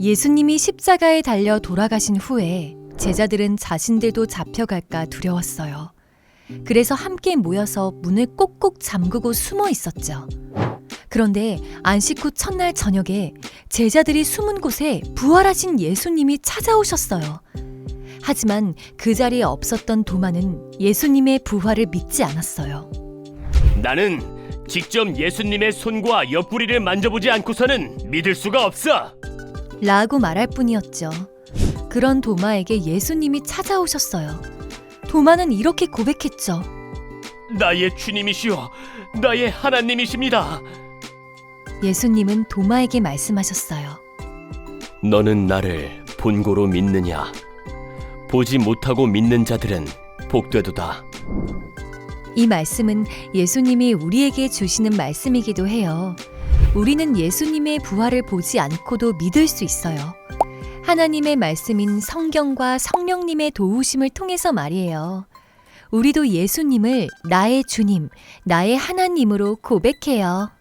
예수님이 십자가에 달려 돌아가신 후에 제자들은 자신들도 잡혀갈까 두려웠어요. 그래서 함께 모여서 문을 꼭꼭 잠그고 숨어 있었죠. 그런데 안식 후 첫날 저녁에 제자들이 숨은 곳에 부활하신 예수님이 찾아오셨어요. 하지만 그 자리에 없었던 도마는 예수님의 부활을 믿지 않았어요. 나는 직접 예수님의 손과 옆구리를 만져보지 않고서는 믿을 수가 없어. 라고 말할 뿐이었죠. 그런 도마에게 예수님이 찾아오셨어요. 도마는 이렇게 고백했죠. 나의 주님이시여, 나의 하나님이십니다. 예수님은 도마에게 말씀하셨어요. 너는 나를 본고로 믿느냐? 보지 못하고 믿는 자들은 복되도다. 이 말씀은 예수님이 우리에게 주시는 말씀이기도 해요. 우리는 예수님의 부활을 보지 않고도 믿을 수 있어요. 하나님의 말씀인 성경과 성령님의 도우심을 통해서 말이에요. 우리도 예수님을 나의 주님, 나의 하나님으로 고백해요.